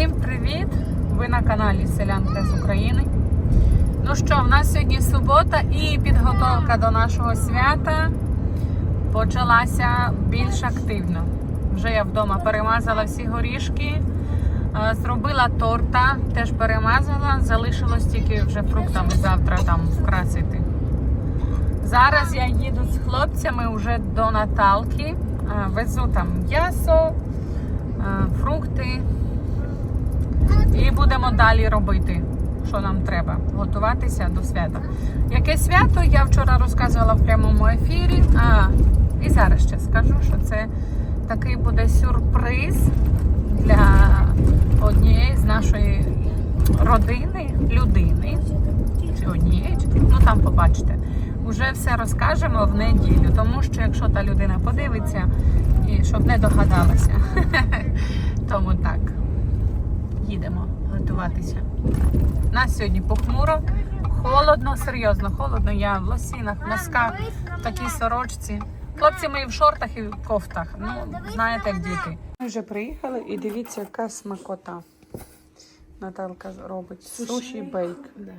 Всім привіт! Ви на каналі Селянка з України. Ну що, в нас сьогодні субота і підготовка до нашого свята почалася більш активно. Вже я вдома перемазала всі горішки, е, зробила торта, теж перемазала, залишилось тільки вже фруктами завтра там вкрасити. Зараз я їду з хлопцями вже до Наталки, е, везу там м'ясо, е, фрукти. І будемо далі робити, що нам треба, готуватися до свята. Яке свято я вчора розказувала в прямому ефірі. А, і зараз ще скажу, що це такий буде сюрприз для однієї з нашої родини, людини. Чи однієї, ну там побачите. Уже все розкажемо в неділю, тому що якщо та людина подивиться, і щоб не догадалася. Тому так їдемо готуватися. Нас сьогодні похмуро, холодно, серйозно, холодно. Я в лосінах, в носках, в такій сорочці. Хлопці мої в шортах і в кофтах. Ну, знаєте, як діти. Ми вже приїхали і дивіться, яка смакота. Наталка робить суші бейк. Да.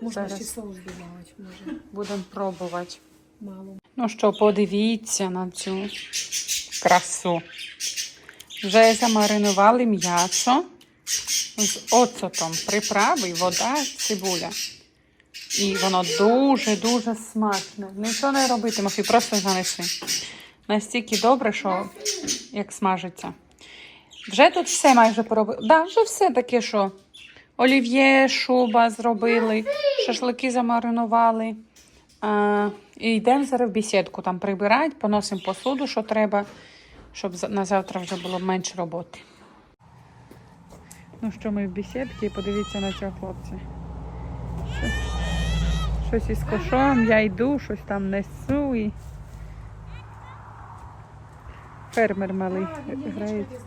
Можна ще соус додавати, може. Будемо пробувати. Мало. Ну що, подивіться на цю красу. Вже замаринували м'ясо з оцетом, приправи, вода, цибуля. І воно дуже-дуже смачне. Нічого не робити, Мафі, просто занеси. Настільки добре, що як смажиться. Вже тут все майже поробили. Да, вже все таке, що олів'є, шуба зробили, шашлики замаринували. А, і йдемо зараз в бесідку там прибирати, поносимо посуду, що треба, щоб на завтра вже було менше роботи. Ну що, ми в бесідці, подивіться на цього хлопця. Щось, із кошом, я йду, щось там несу і. Фермер малий грається.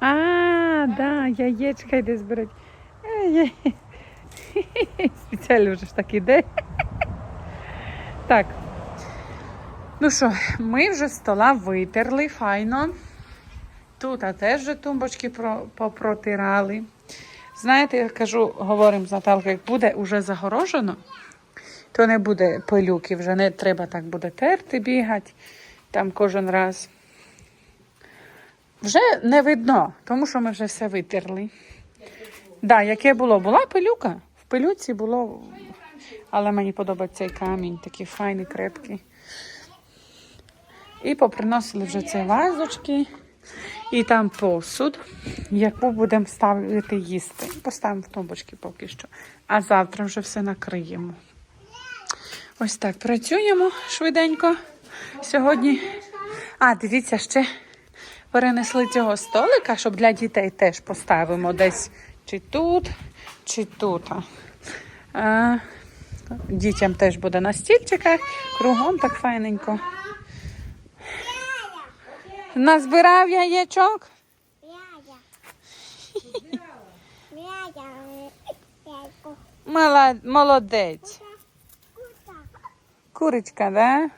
А, да, яєчка йде збирати. Е, Спеціально вже ж так іде. Так. Ну що, ми вже стола витерли файно. Тут а теж вже тумбочки про- попротирали. Знаєте, я кажу, говоримо з Наталкою, як буде вже загорожено, то не буде пилюки, вже не треба так буде терти, бігати там кожен раз. Вже не видно, тому що ми вже все витерли. Да, яке було? Була пилюка. В пилюці було але мені подобається цей камінь, такий файний, крепкий. І поприносили вже ці вазочки і там посуд, яку будемо ставити їсти. Поставимо в тумбочки поки що. А завтра вже все накриємо. Ось так працюємо швиденько. Сьогодні. А, дивіться, ще перенесли цього столика, щоб для дітей теж поставимо десь чи тут, чи тут. А, Дітям теж буде на стільчиках, кругом так файненько. Назбирав яєчок. Мала- Молодець. Курочка, да?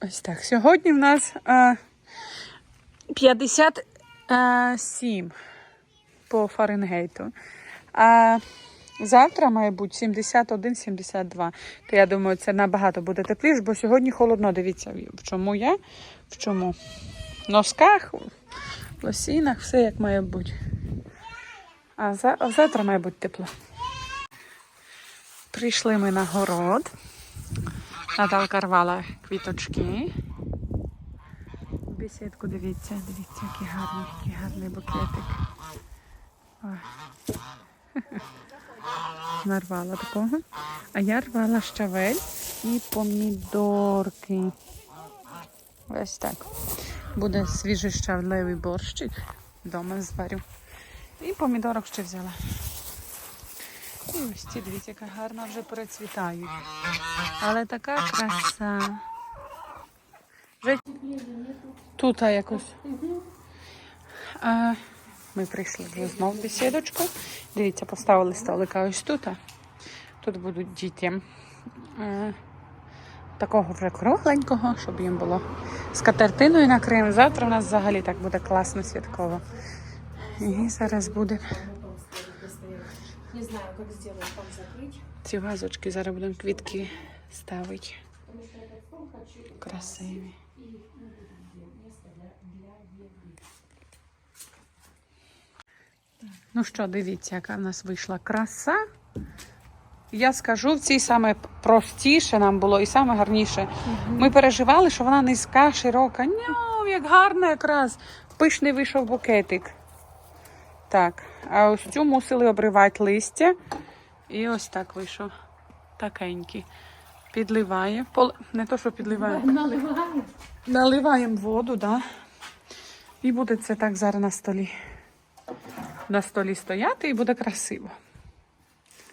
Ось так. Сьогодні в нас е, 57 по Фаренгейту. А завтра має бути 71-72. То я думаю, це набагато буде тепліше, бо сьогодні холодно. Дивіться, в чому я, в чому. В носках, в лосінах, все як має бути. А, за, а завтра має бути тепло. Прийшли ми на город. Наталка рвала квіточки. Бесідку дивіться, дивіться, який гарний, який гарний букетик. Ой. Нарвала такого. А я рвала щавель і помідорки. Ось так. Буде свіжий щавлевий борщик. Вдома зварю. І помідорок ще взяла. І ось ці, дивіться, яка гарна вже перецвітають. Але така краса. Вже тут якось. А, ми прийшли вже знов в бесідочку. Дивіться, поставили столика ось тут. Тут будуть діти е, такого вже кругленького, щоб їм було з катертиною накриємо. Завтра у нас взагалі так буде класно святково. І зараз буде Не знаю, как сделать, там ці вазочки, зараз будемо квітки ставити. Красиві. Ну що, дивіться, яка в нас вийшла краса. Я скажу, в цій саме простіше нам було і саме гарніше. Ми переживали, що вона низька, широка. Ньо, як гарно якраз. Пишний вийшов букетик. Так, а ось цю мусили обривати листя. І ось так вийшов. Такенький. Підливає. Пол... Не то, що підливає. Наливаем. Наливаємо воду, да. І буде це так зараз на столі. На столі стояти і буде красиво.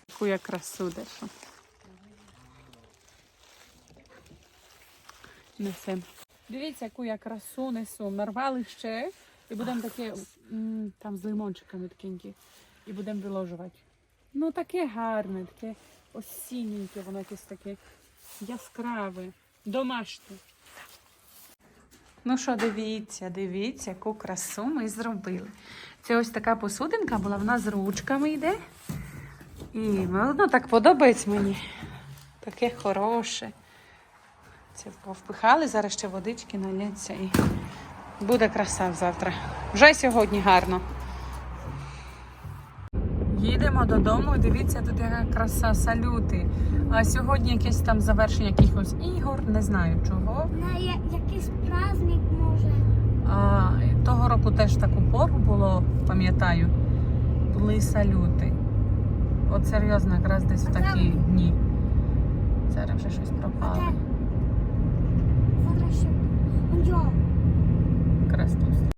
Яку я красу дешу. Несем. Дивіться, яку я красу несу. Нарвали ще і будемо таке там з лимончиками такенькі. І будемо виложувати. Ну таке гарне, таке осінненьке, воно якесь таке яскраве, домашнє. Ну що, дивіться, дивіться, яку красу ми зробили. Це ось така посудинка була, вона з ручками йде. І ну, так подобається мені. Таке хороше. Це повпихали, зараз ще водички наляться і буде краса завтра. Вже сьогодні гарно. Їдемо додому, дивіться, тут яка краса, салюти. А сьогодні якесь там завершення якихось ігор, не знаю чого. На я- якийсь праздник може. А, того року теж таку пору було, пам'ятаю, були салюти. От серйозно, якраз десь в такі дні. Зараз вже щось пропало. Зараз ще. Он. Якраз тут.